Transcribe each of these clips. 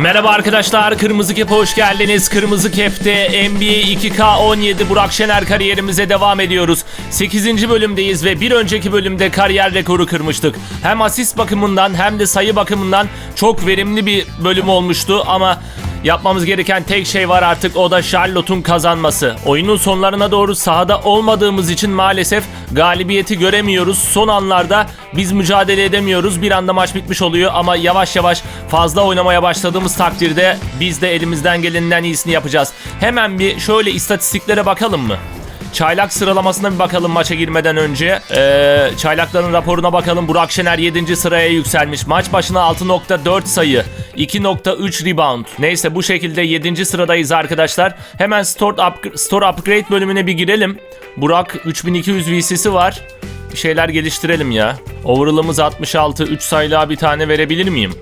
Merhaba arkadaşlar, Kırmızı Kep'e hoş geldiniz. Kırmızı Kep'te NBA 2K17 Burak Şener kariyerimize devam ediyoruz. 8. bölümdeyiz ve bir önceki bölümde kariyer rekoru kırmıştık. Hem asist bakımından hem de sayı bakımından çok verimli bir bölüm olmuştu ama Yapmamız gereken tek şey var artık o da Charlotte'un kazanması. Oyunun sonlarına doğru sahada olmadığımız için maalesef galibiyeti göremiyoruz. Son anlarda biz mücadele edemiyoruz. Bir anda maç bitmiş oluyor ama yavaş yavaş fazla oynamaya başladığımız takdirde biz de elimizden gelenin iyisini yapacağız. Hemen bir şöyle istatistiklere bakalım mı? Çaylak sıralamasına bir bakalım maça girmeden önce. Ee, çaylakların raporuna bakalım. Burak Şener 7. sıraya yükselmiş. Maç başına 6.4 sayı, 2.3 rebound. Neyse bu şekilde 7. sıradayız arkadaşlar. Hemen Store, up, Store Upgrade bölümüne bir girelim. Burak 3200 VC'si var. Bir şeyler geliştirelim ya. Overall'ımız 66. 3 sayılığa bir tane verebilir miyim?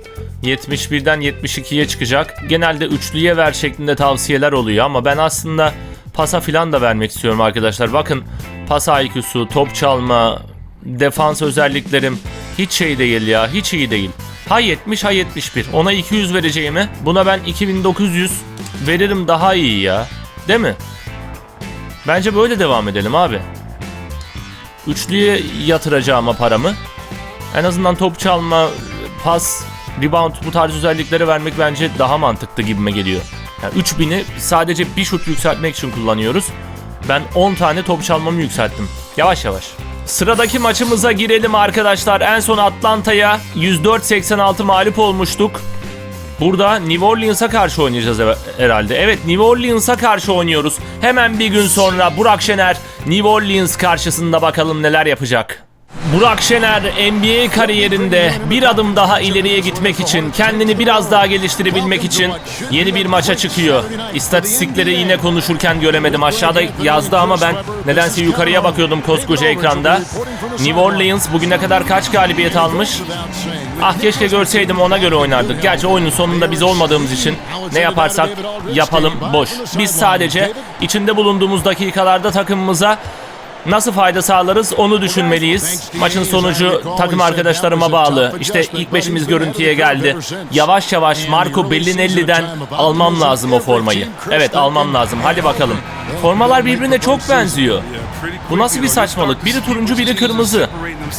71'den 72'ye çıkacak. Genelde üçlüye ver şeklinde tavsiyeler oluyor ama ben aslında pasa filan da vermek istiyorum arkadaşlar. Bakın pas IQ'su, top çalma, defans özelliklerim hiç şey değil ya. Hiç iyi değil. Ha 70 ha 71. Ona 200 vereceğimi buna ben 2900 veririm daha iyi ya. Değil mi? Bence böyle devam edelim abi. Üçlüye yatıracağıma paramı. En azından top çalma, pas, rebound bu tarz özellikleri vermek bence daha mantıklı gibime geliyor. Yani 3000'i sadece bir şut yükseltmek için kullanıyoruz. Ben 10 tane top çalmamı yükselttim. Yavaş yavaş. Sıradaki maçımıza girelim arkadaşlar. En son Atlanta'ya 104-86 mağlup olmuştuk. Burada New Orleans'a karşı oynayacağız herhalde. Evet New Orleans'a karşı oynuyoruz. Hemen bir gün sonra Burak Şener New Orleans karşısında bakalım neler yapacak. Burak Şener NBA kariyerinde bir adım daha ileriye gitmek için, kendini biraz daha geliştirebilmek için yeni bir maça çıkıyor. İstatistikleri yine konuşurken göremedim. Aşağıda yazdı ama ben nedense yukarıya bakıyordum koskoca ekranda. New Orleans bugüne kadar kaç galibiyet almış? Ah keşke görseydim ona göre oynardık. Gerçi oyunun sonunda biz olmadığımız için ne yaparsak yapalım boş. Biz sadece içinde bulunduğumuz dakikalarda takımımıza Nasıl fayda sağlarız onu düşünmeliyiz. Maçın sonucu takım arkadaşlarıma bağlı. İşte ilk beşimiz görüntüye geldi. Yavaş yavaş Marco Bellinelli'den almam lazım o formayı. Evet almam lazım. Hadi bakalım. Formalar birbirine çok benziyor. Bu nasıl bir saçmalık? Biri turuncu biri kırmızı.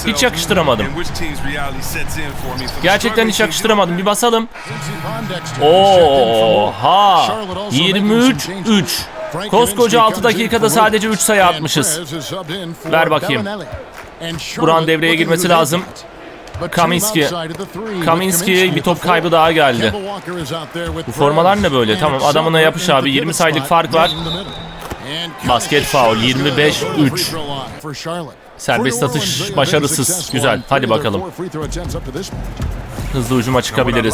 Hiç yakıştıramadım. Gerçekten hiç yakıştıramadım. Bir basalım. Oha! 23-3. Koskoca 6 dakikada sadece 3 sayı atmışız. Ver bakayım. Buran devreye girmesi lazım. Kaminski. Kaminski'ye bir top kaybı daha geldi. Bu formalar ne böyle? Tamam adamına yapış abi. 20 sayılık fark var. Basket foul 25-3. Serbest atış başarısız. Güzel. Hadi bakalım. Hızlı ucuma çıkabiliriz.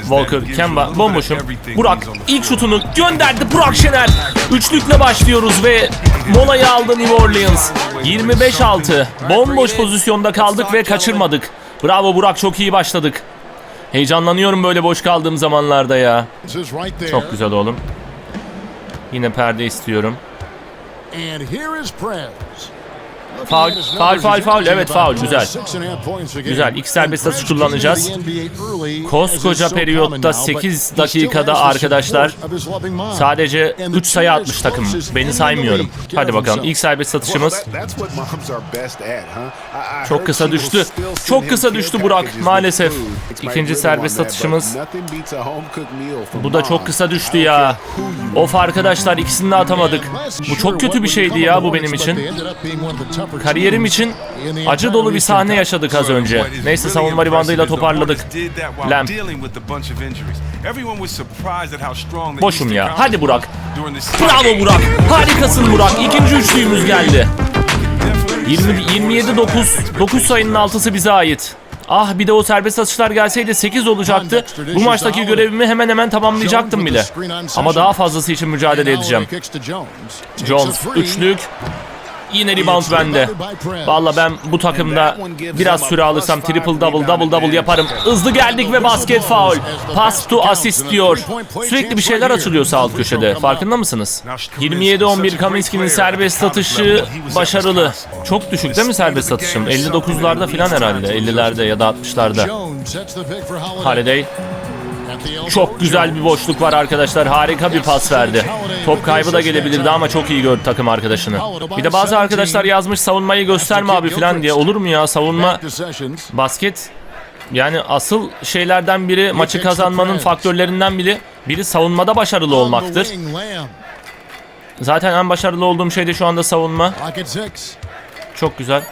Walker, Kemba, bomboşum. Burak ilk şutunu gönderdi. Burak Şener. Üçlükle başlıyoruz ve molayı aldı New Orleans. 25-6. Bomboş pozisyonda kaldık ve kaçırmadık. Bravo Burak çok iyi başladık. Heyecanlanıyorum böyle boş kaldığım zamanlarda ya. Çok güzel oğlum. Yine perde istiyorum. Faul, faul, faul, faul. Evet, faul. Güzel. Güzel. İlk serbest atış kullanacağız. Koskoca periyotta 8 dakikada arkadaşlar sadece 3 sayı atmış takım. Beni saymıyorum. Hadi bakalım. İlk serbest atışımız Çok kısa düştü. Çok kısa düştü Burak maalesef. İkinci serbest atışımız. Bu da çok kısa düştü ya. Of arkadaşlar ikisini de atamadık. Bu çok kötü bir şeydi ya bu benim için. Kariyerim için acı dolu bir sahne yaşadık az önce. Neyse savunma ribandıyla toparladık. Lamp. Boşum ya. Hadi Burak. Bravo Burak. Harikasın Burak. İkinci üçlüğümüz geldi. 20, 27 9 9 sayının altısı bize ait. Ah bir de o serbest atışlar gelseydi 8 olacaktı. Bu maçtaki görevimi hemen hemen tamamlayacaktım bile. Ama daha fazlası için mücadele edeceğim. Jones üçlük. Yine rebound bende. Valla ben bu takımda biraz süre alırsam triple double double double yaparım. Hızlı geldik ve basket foul. Pass to assist diyor. Sürekli bir şeyler açılıyor sağ alt köşede. Farkında mısınız? 27-11 Kaminski'nin serbest atışı başarılı. Çok düşük değil mi serbest atışım? 59'larda falan herhalde. 50'lerde ya da 60'larda. Holiday Çok güzel bir boşluk var arkadaşlar. Harika bir pas verdi. Top kaybı da gelebilirdi ama çok iyi gördü takım arkadaşını. Bir de bazı arkadaşlar yazmış savunmayı gösterme abi falan diye. Olur mu ya savunma basket yani asıl şeylerden biri maçı kazanmanın faktörlerinden biri biri savunmada başarılı olmaktır. Zaten en başarılı olduğum şey de şu anda savunma. Çok güzel.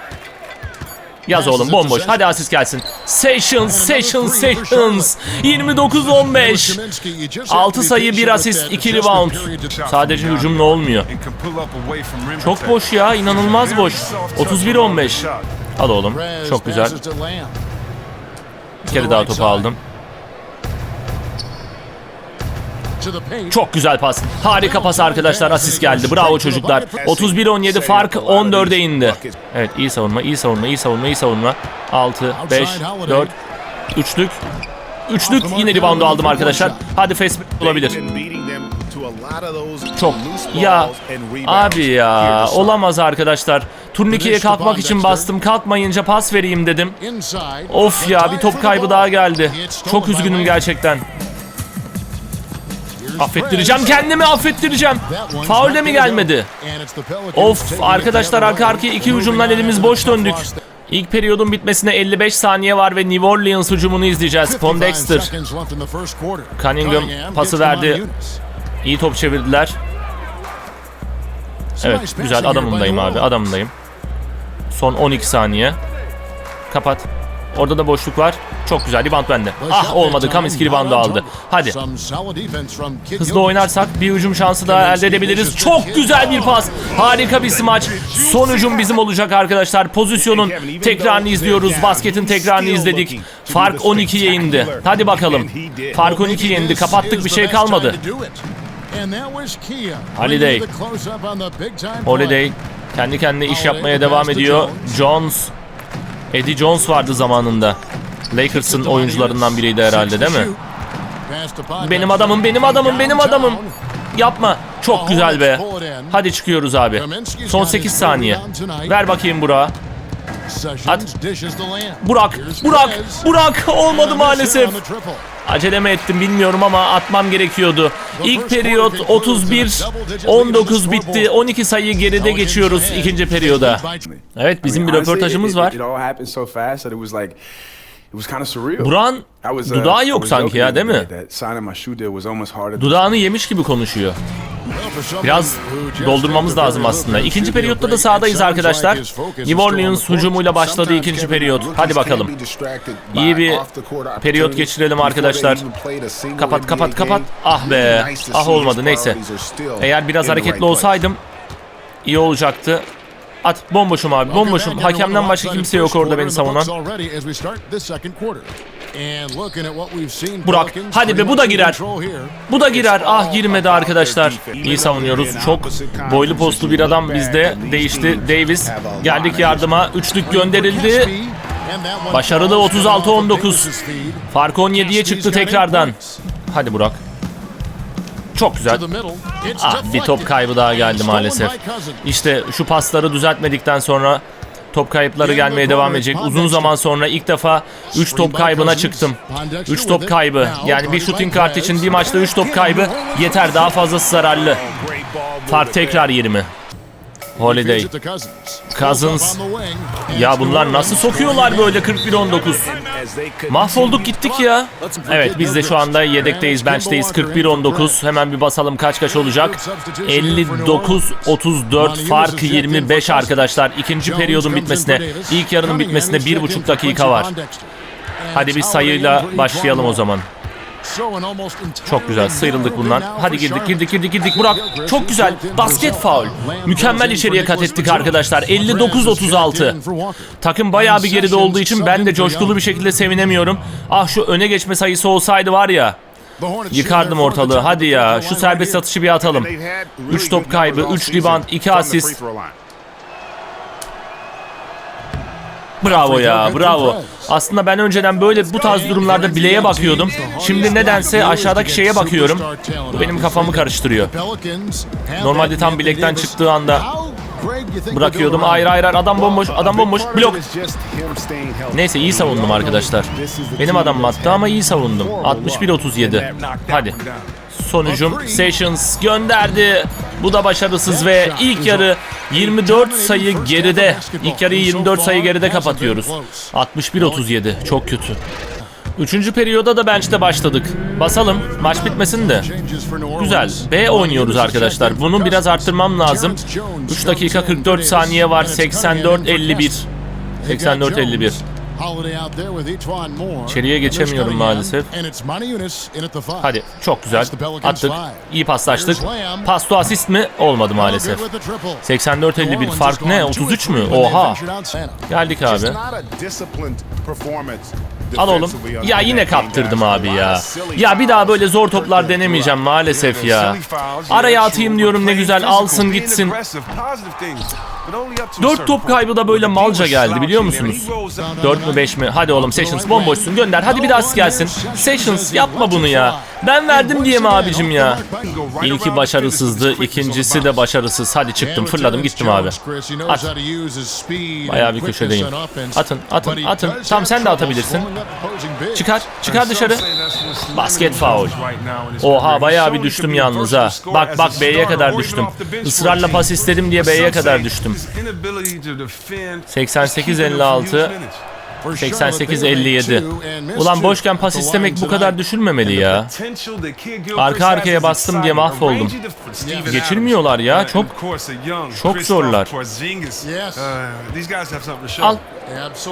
Yaz oğlum bomboş. Hadi asist gelsin. Sessions, Sessions, Sessions. 29-15. 6 sayı, 1 asist, 2 rebound. Sadece hücumla olmuyor. Çok boş ya, inanılmaz boş. 31-15. Al oğlum. Çok güzel. Bir kere daha topu aldım. Çok güzel pas. Harika pas arkadaşlar. Asist geldi. Bravo çocuklar. 31-17 fark 14'e indi. Evet iyi savunma, iyi savunma, iyi savunma, iyi savunma. 6, 5, 4, üçlük. Üçlük yine reboundu aldım arkadaşlar. Hadi Facebook olabilir. Çok. Ya abi ya olamaz arkadaşlar. Turnikeye kalkmak için bastım. Kalkmayınca pas vereyim dedim. Of ya bir top kaybı daha geldi. Çok üzgünüm gerçekten. Affettireceğim kendimi affettireceğim. Faul de mi gelmedi? Of arkadaşlar arka arkaya iki hücumdan elimiz boş döndük. İlk periyodun bitmesine 55 saniye var ve New Orleans hücumunu izleyeceğiz. Pondexter. Cunningham pası verdi. İyi top çevirdiler. Evet güzel adamındayım abi adamındayım. Son 12 saniye. Kapat. Orada da boşluk var. Çok güzel rebound bende. Ah olmadı Kaminski reboundu aldı. Hadi hızlı oynarsak bir hücum şansı daha elde edebiliriz. Çok güzel bir pas. Harika bir smaç. Son hücum bizim olacak arkadaşlar. Pozisyonun tekrarını izliyoruz. Basketin tekrarını izledik. Fark 12'ye indi. Hadi bakalım. Fark 12'ye indi. Kapattık bir şey kalmadı. Holiday. Holiday kendi kendine iş yapmaya devam ediyor. Jones. Eddie Jones vardı zamanında. Lakers'ın oyuncularından biriydi herhalde değil mi? Benim adamım, benim adamım, benim adamım. Yapma. Çok güzel be. Hadi çıkıyoruz abi. Son 8 saniye. Ver bakayım Burak'a. At. Burak, Burak, Burak olmadı maalesef. Acele mi ettim bilmiyorum ama atmam gerekiyordu. İlk periyot 31-19 bitti. 12 sayı geride geçiyoruz ikinci periyoda. Evet bizim bir röportajımız var. Burak'ın dudağı yok sanki ya değil mi? Dudağını yemiş gibi konuşuyor. Biraz doldurmamız lazım aslında. İkinci periyotta da sahadayız arkadaşlar. New Orleans hücumuyla başladı ikinci periyot. Hadi bakalım. İyi bir periyot geçirelim arkadaşlar. Kapat kapat kapat. Ah be. Ah olmadı neyse. Eğer biraz hareketli olsaydım iyi olacaktı. At bomboşum abi bomboşum. Hakemden başka kimse yok orada beni savunan. Burak, hadi be, bu da girer. Bu da girer. Ah girmedi arkadaşlar. İyi savunuyoruz. Çok boylu postlu bir adam bizde. Değişti. Davis. Geldik yardıma. Üçlük gönderildi. Başarılı 36-19. Fark 17'ye çıktı tekrardan. Hadi Burak. Çok güzel. Ah bir top kaybı daha geldi maalesef. İşte şu pasları düzeltmedikten sonra top kayıpları gelmeye devam edecek. Uzun zaman sonra ilk defa 3 top kaybına çıktım. 3 top kaybı. Yani bir shooting kart için bir maçta 3 top kaybı yeter. Daha fazlası zararlı. Fark tekrar 20. Holiday. Cousins. Ya bunlar nasıl sokuyorlar böyle 41-19? Mahvolduk gittik ya. Evet biz de şu anda yedekteyiz, bench'teyiz. 41-19. Hemen bir basalım kaç kaç olacak. 59-34 fark 25 arkadaşlar. İkinci periyodun bitmesine, ilk yarının bitmesine bir buçuk dakika var. Hadi bir sayıyla başlayalım o zaman. Çok güzel sıyrıldık bundan. Hadi girdik girdik girdik girdik Burak. Çok güzel. Basket faul. Mükemmel içeriye kat ettik arkadaşlar. 59-36. Takım bayağı bir geride olduğu için ben de coşkulu bir şekilde sevinemiyorum. Ah şu öne geçme sayısı olsaydı var ya. Yıkardım ortalığı. Hadi ya. Şu serbest atışı bir atalım. 3 top kaybı, 3 rebound, 2 asist. Bravo ya, bravo. Aslında ben önceden böyle bu tarz durumlarda bileğe bakıyordum. Şimdi nedense aşağıdaki şeye bakıyorum. Bu benim kafamı karıştırıyor. Normalde tam bilekten çıktığı anda Bırakıyordum. Hayır hayır hayır. adam bomboş. Adam bomboş. Blok. Neyse iyi savundum arkadaşlar. Benim adam attı ama iyi savundum. 61-37. Hadi. Sonucum Sessions gönderdi. Bu da başarısız ve ilk yarı 24 sayı geride. İlk yarıyı 24 sayı geride kapatıyoruz. 61-37 çok kötü. Üçüncü periyoda da bench'te başladık. Basalım. Maç bitmesin de. Güzel. B oynuyoruz arkadaşlar. Bunu biraz arttırmam lazım. 3 dakika 44 saniye var. 84-51. 84-51. İçeriye geçemiyorum maalesef. Hadi çok güzel. Attık. İyi paslaştık. Pas to asist mi? Olmadı maalesef. 84-51 fark ne? 33 mü? Oha. Geldik abi. Al oğlum. Ya yine kaptırdım abi ya. Ya bir daha böyle zor toplar denemeyeceğim maalesef ya. Araya atayım diyorum ne güzel alsın gitsin. 4 top kaybı da böyle malca geldi biliyor musunuz? 4 mü 5 mi? Hadi oğlum Sessions bomboşsun gönder. Hadi bir daha gelsin. Sessions yapma bunu ya. Ben verdim diye mi abicim ya? İlki başarısızdı, ikincisi de başarısız. Hadi çıktım, fırladım gittim abi. At. Bayağı bir köşedeyim. Atın, atın, atın. Tamam sen de atabilirsin. Çıkar, çıkar dışarı. Basket foul. Oha bayağı bir düştüm yalnız ha. Bak bak B'ye kadar düştüm. Israrla pas istedim diye B'ye kadar düştüm. 88-56. 88-57. Ulan boşken pas istemek bu kadar düşürmemeli ya. Arka arkaya bastım diye mahvoldum. Geçirmiyorlar ya. Çok çok zorlar. Al.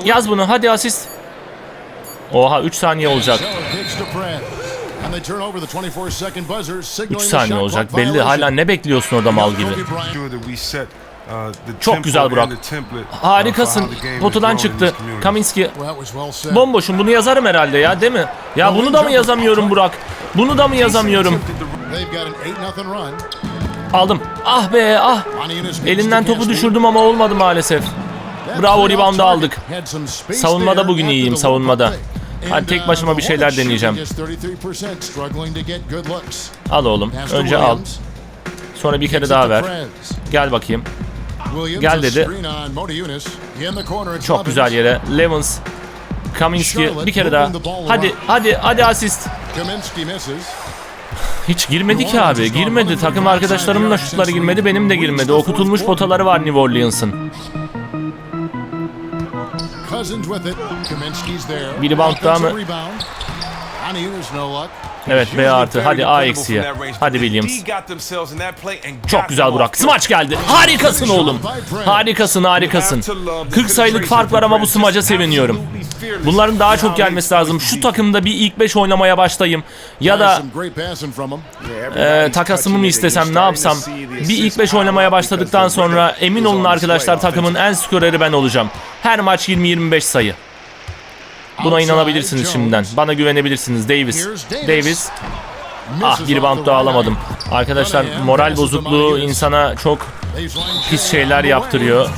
Yaz bunu hadi asist. Oha 3 saniye olacak. 3 saniye olacak belli. Hala ne bekliyorsun orada mal gibi. Çok güzel Burak. Harikasın. Potadan çıktı. Kaminski. Bomboşum bunu yazarım herhalde ya değil mi? Ya bunu da mı yazamıyorum Burak? Bunu da mı yazamıyorum? Aldım. Ah be ah. Elinden topu düşürdüm ama olmadı maalesef. Bravo rebound'u aldık. Savunmada bugün iyiyim savunmada. Hadi tek başıma bir şeyler deneyeceğim. Al oğlum. Önce al. Sonra bir kere daha ver. Gel bakayım. Gel dedi. Çok güzel yere. Levens. Kaminski bir kere daha. Hadi hadi hadi asist. Hiç girmedi ki abi. Girmedi. Takım arkadaşlarımın da şutları girmedi. Benim de girmedi. Okutulmuş potaları var New Orleans'ın. Cousins with it. Kaminsky's there. Wieder baut dame. Rebound. On there's no luck. Evet B artı. Hadi A eksiye. Hadi Williams. Çok güzel Burak. Smaç geldi. Harikasın oğlum. Harikasın harikasın. 40 sayılık fark var ama bu smaca seviniyorum. Bunların daha çok gelmesi lazım. Şu takımda bir ilk 5 oynamaya başlayayım. Ya da e, takasımı mı istesem ne yapsam. Bir ilk 5 oynamaya başladıktan sonra emin olun arkadaşlar takımın en skoreri ben olacağım. Her maç 20-25 sayı. Buna inanabilirsiniz şimdiden. Bana güvenebilirsiniz. Davis. Davis. Ah bir bant daha alamadım. Arkadaşlar moral bozukluğu insana çok pis şeyler yaptırıyor.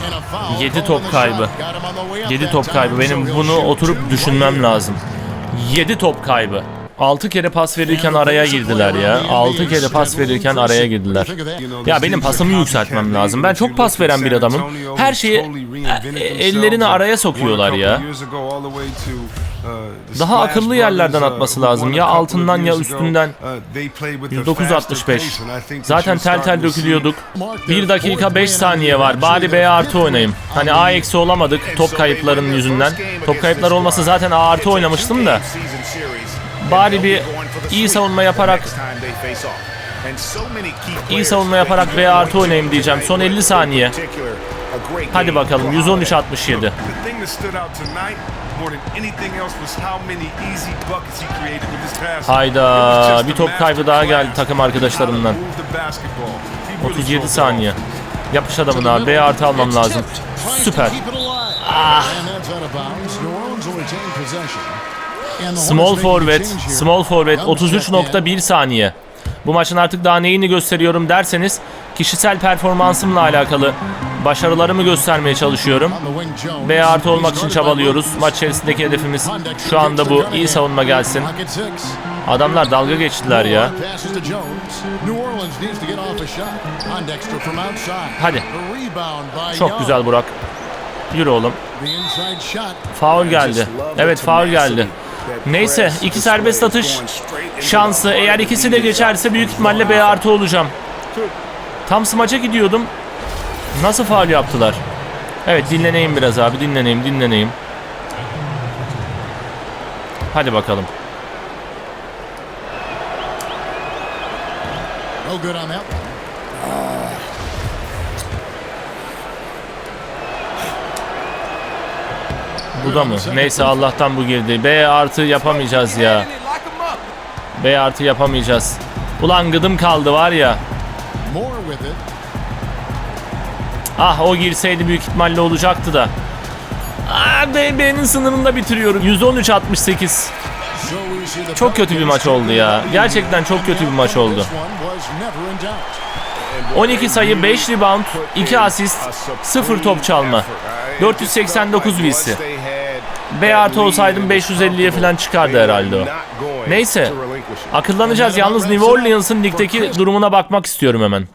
7 top kaybı. 7 top kaybı. Benim bunu oturup düşünmem lazım. 7 top kaybı. 6 kere pas verirken araya girdiler ya. 6 kere pas verirken araya girdiler. Ya benim pasımı yükseltmem lazım. Ben çok pas veren bir adamım. Her şeyi e, ellerini araya sokuyorlar ya. Daha akıllı yerlerden atması lazım. Ya altından ya üstünden. 109.65. Zaten tel tel dökülüyorduk. 1 dakika 5 saniye var. Bari B artı oynayayım. Hani A eksi olamadık top kayıplarının yüzünden. Top kayıpları olmasa zaten A artı oynamıştım da. Bari bir iyi savunma yaparak iyi savunma yaparak B artı oynayayım diyeceğim. Son 50 saniye. Hadi bakalım 113-67. Hayda bir top kaybı daha geldi takım arkadaşlarımdan. 37 saniye. Yapış adamın abi. B artı almam lazım. Süper. Ah. Small forward, small forward 33.1 saniye. Bu maçın artık daha neyini gösteriyorum derseniz kişisel performansımla alakalı başarılarımı göstermeye çalışıyorum. B artı olmak için çabalıyoruz. Maç içerisindeki hedefimiz şu anda bu. İyi savunma gelsin. Adamlar dalga geçtiler ya. Hadi. Çok güzel Burak. Yürü oğlum. Faul geldi. Evet faul geldi. Neyse iki serbest atış şansı. Eğer ikisi de geçerse büyük ihtimalle B artı olacağım. Tam smaça gidiyordum. Nasıl faul yaptılar? Evet dinleneyim biraz abi dinleneyim dinleneyim. Hadi bakalım. No good on that one. Bu da mı? Neyse Allah'tan bu girdi. B artı yapamayacağız ya. B artı yapamayacağız. Ulan gıdım kaldı var ya. Ah o girseydi büyük ihtimalle olacaktı da. Ah B, B'nin sınırında bitiriyorum. 113-68. So we see the Çok kötü bir maç oldu ya. Gerçekten çok kötü bir maç oldu. This one was never in doubt. 12 sayı, 5 rebound, 2 asist, 0 top çalma. 489 VC. B artı olsaydım 550'ye falan çıkardı herhalde o. Neyse. Akıllanacağız. Yalnız New Orleans'ın ligdeki durumuna bakmak istiyorum hemen.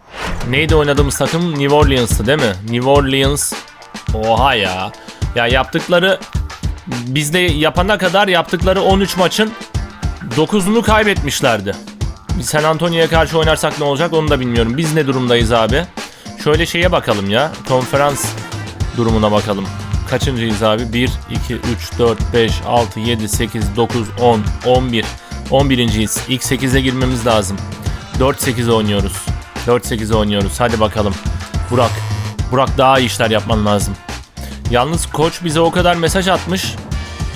Neydi oynadığımız takım? New Orleans'tı değil mi? New Orleans. Oha ya. Ya yaptıkları bizde yapana kadar yaptıkları 13 maçın 9'unu kaybetmişlerdi. San Antonio'ya karşı oynarsak ne olacak onu da bilmiyorum. Biz ne durumdayız abi? Şöyle şeye bakalım ya. Konferans durumuna bakalım. Kaçıncıyız abi? 1, 2, 3, 4, 5, 6, 7, 8, 9, 10, 11. 11.yiz. İlk 8'e girmemiz lazım. 4-8 oynuyoruz. 4-8 oynuyoruz. Hadi bakalım. Burak. Burak daha iyi işler yapman lazım. Yalnız koç bize o kadar mesaj atmış.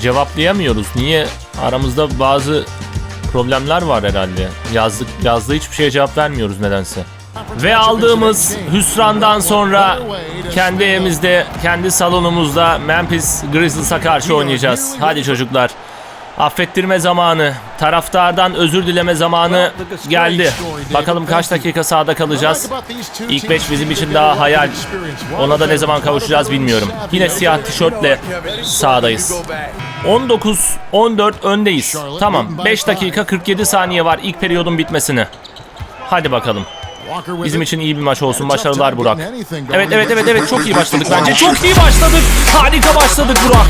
Cevaplayamıyoruz. Niye? Aramızda bazı problemler var herhalde. Yazdık, yazdığı hiçbir şeye cevap vermiyoruz nedense. Ve aldığımız hüsrandan sonra kendi evimizde, kendi salonumuzda Memphis Grizzlies'a karşı oynayacağız. Hadi çocuklar. Affettirme zamanı, taraftardan özür dileme zamanı geldi. Bakalım kaç dakika sahada kalacağız. İlk 5 bizim için daha hayal. Ona da ne zaman kavuşacağız bilmiyorum. Yine siyah tişörtle sahadayız. 19-14 öndeyiz. Tamam 5 dakika 47 saniye var ilk periyodun bitmesine. Hadi bakalım. Bizim için iyi bir maç olsun. Başarılar Burak. Evet evet evet evet çok iyi başladık bence. Çok iyi başladık. Harika başladık Burak.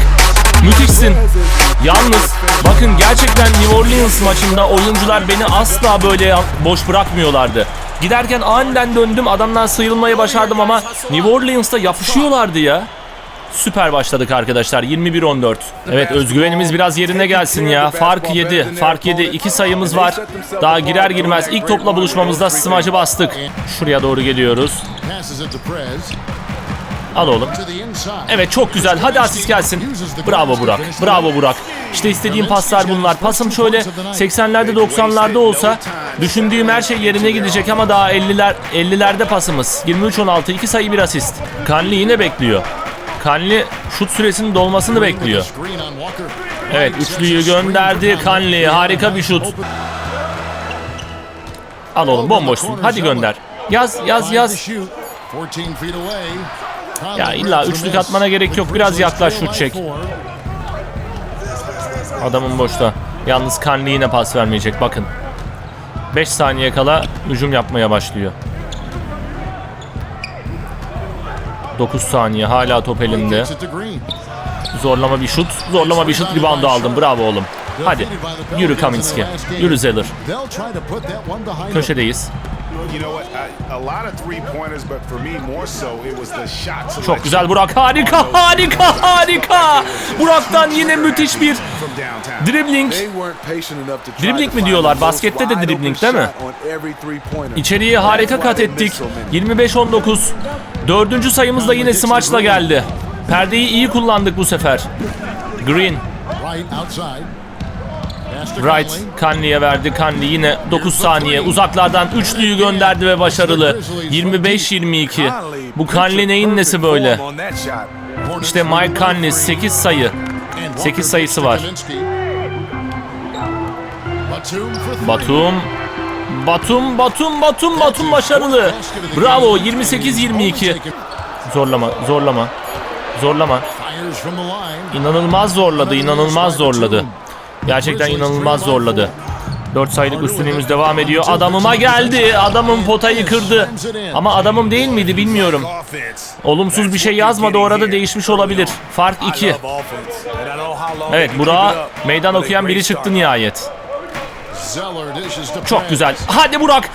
Müthişsin. Yalnız bakın gerçekten New Orleans maçında oyuncular beni asla böyle boş bırakmıyorlardı. Giderken aniden döndüm adamdan sıyrılmayı başardım ama New Orleans'ta yapışıyorlardı ya. Süper başladık arkadaşlar. 21-14. Evet özgüvenimiz biraz yerine gelsin ya. Fark 7. Fark 7. 2 sayımız var. Daha girer girmez ilk topla buluşmamızda smacı bastık. Şuraya doğru geliyoruz. Al oğlum. Evet çok güzel. Hadi asist gelsin. Bravo Burak. Bravo Burak. İşte istediğim paslar bunlar. Pasım şöyle 80'lerde 90'larda olsa düşündüğüm her şey yerine gidecek ama daha 50'ler 50'lerde pasımız. 23-16 2 sayı bir asist. Kanli yine bekliyor. Kanli şut süresinin dolmasını bekliyor. Evet üçlüyü gönderdi Kanli. Harika bir şut. Al oğlum bomboşsun. Hadi gönder. Yaz yaz yaz. Ya illa üçlük atmana gerek yok. Biraz yaklaş şut çek. Adamın boşta. Yalnız Kanli yine pas vermeyecek bakın. 5 saniye kala hücum yapmaya başlıyor. 9 saniye hala top elinde. Zorlama bir şut. Zorlama bir şut. Rebound'u aldım. Bravo oğlum. Hadi. Yürü Kaminski. Yürü Zeller. Köşedeyiz. Çok güzel Burak. Harika, harika, harika. Burak'tan yine müthiş bir dribbling. Dribbling mi diyorlar? Baskette de dribbling değil mi? İçeriye harika kat ettik. 25-19. Dördüncü sayımız da yine smaçla geldi. Perdeyi iyi kullandık bu sefer. Green, Wright, Conley'e verdi. Conley yine 9 saniye. Uzaklardan üçlüyü gönderdi ve başarılı. 25-22. Bu Conley neyin nesi böyle? İşte Mike Conley 8 sayı. 8 sayısı var. Batum. Batum, Batum, Batum, Batum başarılı. Bravo 28-22. Zorlama, zorlama. Zorlama. İnanılmaz zorladı, inanılmaz zorladı. Gerçekten inanılmaz zorladı. 4 sayılık üstünlüğümüz devam ediyor. Adamıma geldi. Adamım potayı kırdı. Ama adamım değil miydi bilmiyorum. Olumsuz bir şey yazmadı orada değişmiş olabilir. Fark 2. Evet Burak'a meydan okuyan biri çıktı nihayet. Çok güzel. Hadi Burak.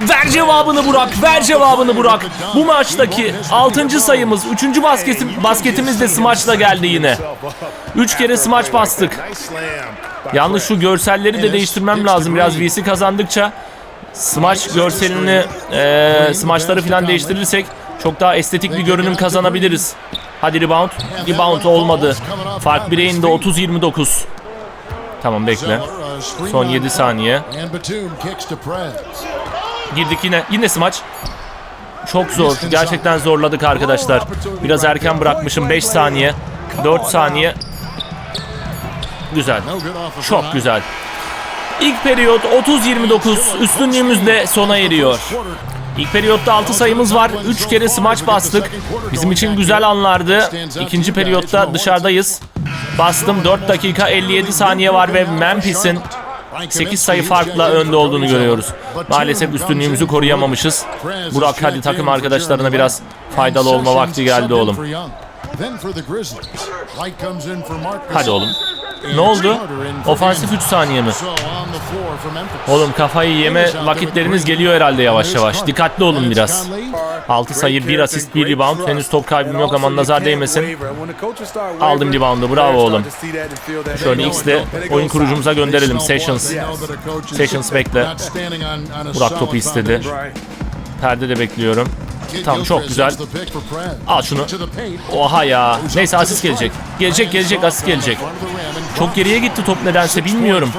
Ver cevabını Burak. Ver cevabını Burak. Bu maçtaki 6. sayımız, 3. basketim, basketimiz de smaçla geldi yine. 3 kere smaç bastık. Yalnız şu görselleri de değiştirmem lazım. Biraz VC kazandıkça smaç görselini, e, smaçları falan değiştirirsek çok daha estetik bir görünüm kazanabiliriz. Hadi rebound. Rebound olmadı. Fark 1'e indi 30-29. Tamam bekle. Son on 7 Allen. saniye. Girdik yine. Yine smaç. Çok zor. Gerçekten zorladık arkadaşlar. Biraz erken bırakmışım. 5 saniye. 4 saniye. Güzel. Çok güzel. İlk periyot 30-29 üstünlüğümüzle sona eriyor. İlk periyotta 6 sayımız var. 3 kere smaç bastık. Bizim için güzel anlardı. İkinci periyotta dışarıdayız. Bastım 4 dakika 57 saniye var ve Memphis'in 8 sayı farkla önde olduğunu görüyoruz. Maalesef üstünlüğümüzü koruyamamışız. Burak hadi takım arkadaşlarına biraz faydalı olma vakti geldi oğlum. Hadi oğlum. Ne oldu? Ofansif 3 saniye mi? Oğlum kafayı yeme vakitleriniz geliyor herhalde yavaş yavaş. Dikkatli olun biraz. 6 sayı, 1 asist, 1 rebound. Henüz top kaybım yok ama nazar değmesin. Aldım reboundu, bravo oğlum. Şöyle X'le oyun kurucumuza gönderelim. Sessions. Sessions bekle. Burak topu istedi. Perde de bekliyorum. Tamam çok güzel. Al şunu. Oha ya. Neyse asist gelecek. Gelecek gelecek asist gelecek. Çok geriye gitti top nedense bilmiyorum.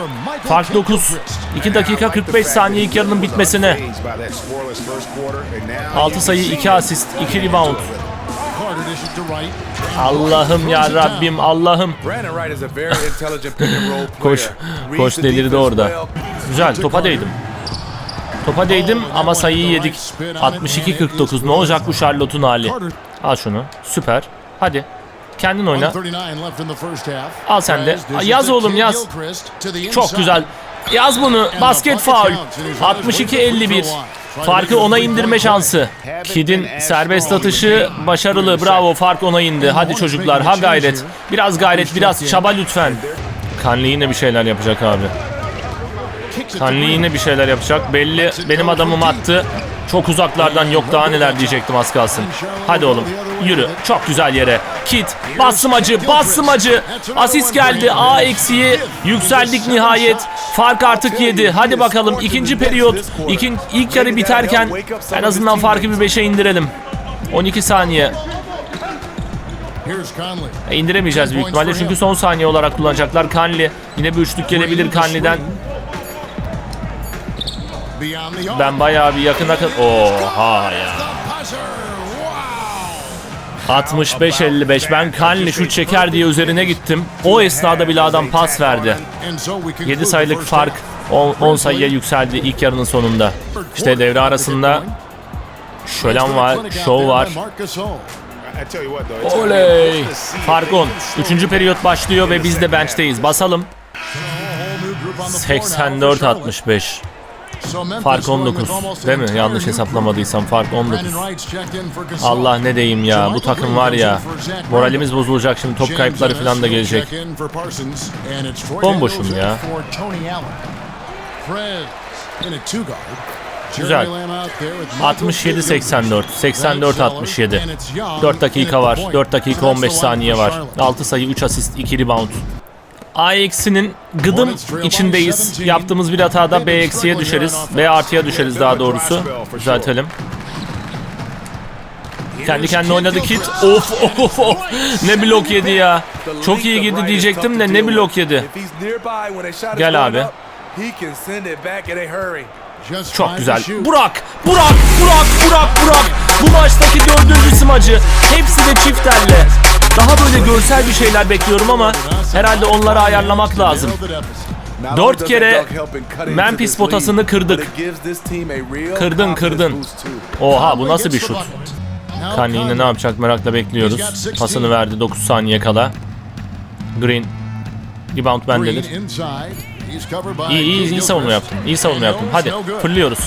Fark 9. 2 dakika 45 saniye ilk yarının bitmesine. 6 sayı 2 asist 2 rebound. Allah'ım ya Rabbim Allah'ım. Koş. Koş delirdi orada. Güzel topa değdim. Topa değdim ama sayıyı yedik. 62-49 ne olacak bu Charlotte'un hali? Al şunu. Süper. Hadi. Kendin oyna. Al sen de. Yaz oğlum, yaz. Çok güzel. Yaz bunu. Basket faul. 62-51. Farkı ona indirme şansı. Kid'in serbest atışı başarılı. Bravo. Fark ona indi. Hadi çocuklar. Ha gayret. Biraz gayret. Biraz çaba lütfen. Kanli yine bir şeyler yapacak abi. Kanli yine bir şeyler yapacak. Belli. Benim adamım attı. Çok uzaklardan yok daha neler diyecektim az kalsın. Hadi oğlum yürü. Çok güzel yere. Kit. Basmacı. Basmacı. Asist geldi. A eksiği. Yükseldik nihayet. Fark artık 7. Hadi bakalım ikinci periyot. İkin, ilk yarı biterken en azından farkı bir 5'e indirelim. 12 saniye. E, indiremeyeceğiz büyük ihtimalle çünkü son saniye olarak kullanacaklar. Kanli. Yine bir üçlük gelebilir Kanli'den. Ben bayağı bir yakına kadar... Oha ya. 65-55. Ben Kanli şut çeker diye üzerine gittim. O esnada bile adam pas verdi. 7 sayılık fark 10 sayıya yükseldi ilk yarının sonunda. İşte devre arasında şölen var, şov var. Oley! Fark 10. Üçüncü periyot başlıyor ve biz de bench'teyiz. Basalım. 84-65. Fark 19. Değil mi? Yanlış hesaplamadıysam fark 19. Allah ne diyeyim ya. Bu takım var ya. Moralimiz bozulacak şimdi. Top kayıpları falan da gelecek. Bomboşum ya. Güzel. 67-84. 84-67. 4 dakika var. 4 dakika 15 saniye var. 6 sayı 3 asist 2 rebound. A eksi'nin gıdım içindeyiz. Yaptığımız bir hatada B eksiye düşeriz. B artıya düşeriz daha doğrusu. Düzeltelim. Kendi kendine oynadı Kit. Of of of of. Ne blok yedi ya. Çok iyi girdi diyecektim de ne blok yedi. Gel abi. Çok güzel. Burak, Burak, Burak, Burak, Burak. Bu maçtaki dördüncü smacı. Hepsi de çift elle. Daha böyle görsel bir şeyler bekliyorum ama herhalde onları ayarlamak lazım. Dört kere Memphis potasını kırdık. Kırdın, kırdın. Oha bu nasıl bir şut? Kanye ne yapacak merakla bekliyoruz. Pasını verdi 9 saniye kala. Green. Rebound bendedir. İyi iyi iyi savunma yaptın. İyi savunma no, Hadi fırlıyoruz.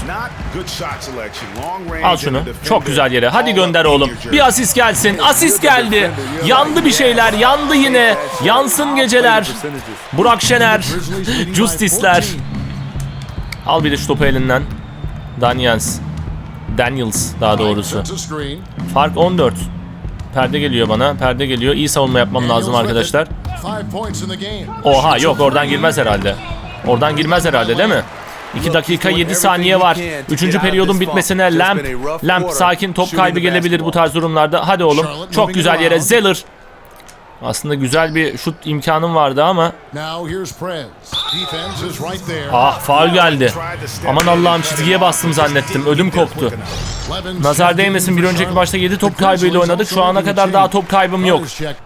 Al şunu. Çok güzel yere. Hadi gönder oğlum. Bir asist gelsin. Asist geldi. Yandı bir şeyler. Yandı yine. Yansın geceler. Burak Şener. 14. Al bir de şu topu elinden. Daniels. Daniels daha doğrusu. Fark 14. Perde geliyor bana. Perde geliyor. İyi savunma yapmam lazım arkadaşlar. Oha yok oradan girmez herhalde. Oradan girmez herhalde değil mi? 2 dakika 7 saniye var. 3. periyodun bitmesine Lamp. Lamp sakin top kaybı gelebilir bu tarz durumlarda. Hadi oğlum. Çok güzel yere Zeller. Aslında güzel bir şut imkanım vardı ama ah faul geldi. Aman Allah'ım çizgiye bastım zannettim. Ödüm koptu. Nazar değmesin in bir önceki maçta 7 top kaybıyla oynadık. Şu ana kadar daha top kaybım yok. Notice check.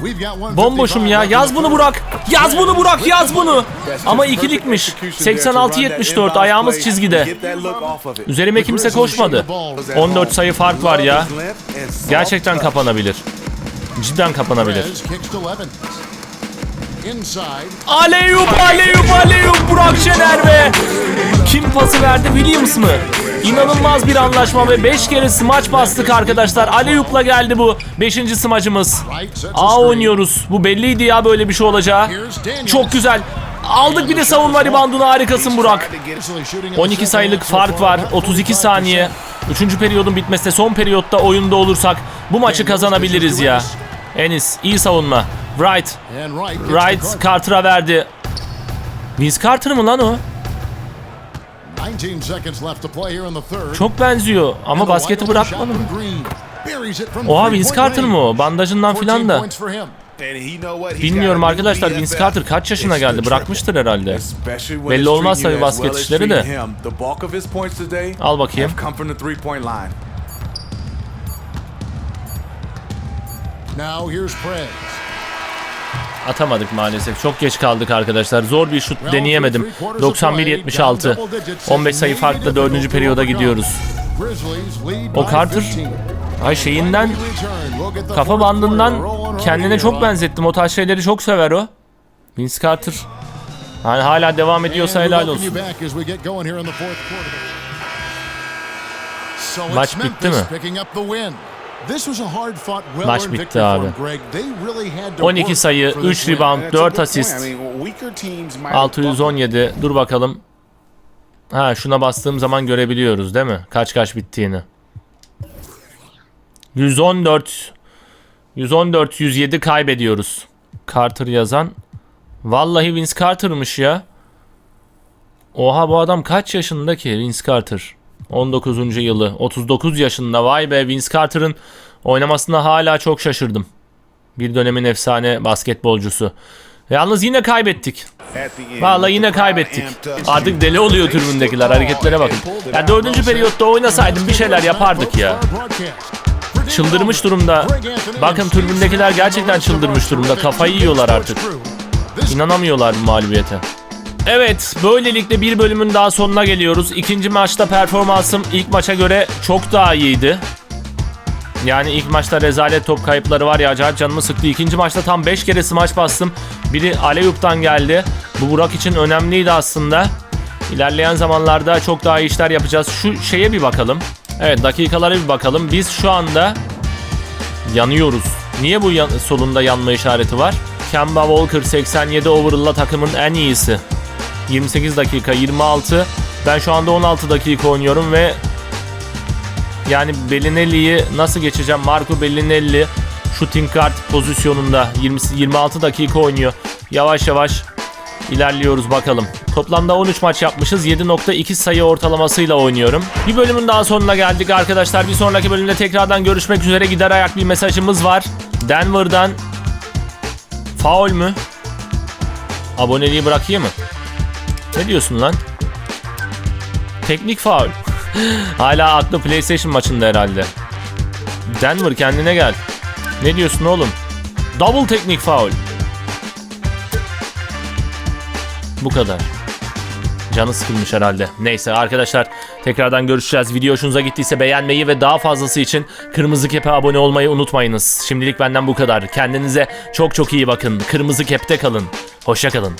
We've got 155 Bomboşum ya. Yaz bunu. Burak. Yaz bunu Burak. Yaz bunu. Ama ikilikmiş. 86-74 ayağımız çizgide. Üzerime kimse koşmadı. 14 sayı fark var ya. Gerçekten kapanabilir. Cidden kapanabilir. Aleyup aleyup aleyup Burak Şener ve kim pası verdi Williams mı? İnanılmaz bir anlaşma ve 5 kere smaç bastık arkadaşlar. Aleyup'la geldi bu 5. smacımız. Right sets a oynuyoruz. Bu belliydi ya böyle bir şey olacağı. Çok güzel. Aldık bir de savunma ribandunu harikasın Burak. Grizzlies shooting in the 12 second sayılık fark far, var. about 32 45%. saniye. 3. periyodun bitmesine son periyotta oyunda olursak bu maçı kazanabiliriz ya. Enis iyi savunma. Wright. Wright. Carter'a verdi. Vince Carter mı lan o? 19 seconds left to play here in the third. Çok benziyor ama basketi bırakmadı mı? Oha Vince Carter mı o? Bandajından 14 filan da. Bilmiyorum arkadaşlar Vince Carter kaç yaşına geldi bırakmıştır herhalde. Belli olmaz tabii basket işleri de. Al bakayım. Now here's Prez. Atamadık maalesef. Çok geç kaldık arkadaşlar. Zor bir şut deneyemedim. three quarters of play, 91-76. down double digits, 15 sayı the 4. middle periyoda gidiyoruz. O Carter 15. ay şeyinden kafa bandından kendine çok benzettim. O tarz şeyleri çok sever o. Vince Carter. Yani hala devam ediyorsa helal olsun. Maç bitti mi? Maç bitti victory for abi. them, Greg. They really had to 12 work sayı, for this 3 win. rebound, 4 asist. 617. Dur bakalım. Ha şuna bastığım zaman görebiliyoruz değil mi? Kaç kaç bittiğini. 114 114 107 kaybediyoruz. Carter yazan. Vallahi Vince Carter'mış ya. Oha bu adam kaç yaşında ki Vince Carter? 19. yılı. 39 yaşında. Vay be Vince Carter'ın oynamasına hala çok şaşırdım. Bir dönemin efsane basketbolcusu. Yalnız yine kaybettik. Vallahi yine kaybettik. Artık deli oluyor tribündekiler hareketlere bakın. Ya dördüncü periyotta oynasaydım bir şeyler yapardık ya. Çıldırmış durumda. Bakın tribündekiler gerçekten çıldırmış durumda. Kafayı yiyorlar artık. İnanamıyorlar bu mağlubiyete. Evet, böylelikle bir bölümün daha sonuna geliyoruz. İkinci maçta performansım ilk maça göre çok daha iyiydi. Yani ilk maçta rezalet top kayıpları var ya acayip canımı sıktı. İkinci maçta tam 5 kere smaç bastım. Biri Aleyup'tan geldi. Bu Burak için önemliydi aslında. İlerleyen zamanlarda çok daha iyi işler yapacağız. Şu şeye bir bakalım. Evet dakikalara bir bakalım. Biz şu anda yanıyoruz. Niye bu yan- solunda yanma işareti var? Kemba Walker 87 overall'la takımın en iyisi. 28 dakika 26. Ben şu anda 16 dakika oynuyorum ve yani Bellinelli'yi nasıl geçeceğim? Marco Bellinelli shooting guard pozisyonunda 20, 26 dakika oynuyor. Yavaş yavaş ilerliyoruz bakalım. Toplamda 13 maç yapmışız. 7.2 sayı ortalamasıyla oynuyorum. Bir bölümün daha sonuna geldik arkadaşlar. Bir sonraki bölümde tekrardan görüşmek üzere. Gider ayak bir mesajımız var. Denver'dan faul mü? Aboneliği bırakayım mı? Ne diyorsun lan? Teknik faul. Hala aklı PlayStation maçında herhalde. Denver kendine gel. Ne diyorsun oğlum? Double teknik faul. Bu kadar. Canı sıkılmış herhalde. Neyse arkadaşlar tekrardan görüşeceğiz. Video hoşunuza gittiyse beğenmeyi ve daha fazlası için Kırmızı Kep'e abone olmayı unutmayınız. Şimdilik benden bu kadar. Kendinize çok çok iyi bakın. Kırmızı Kep'te kalın. Hoşça kalın.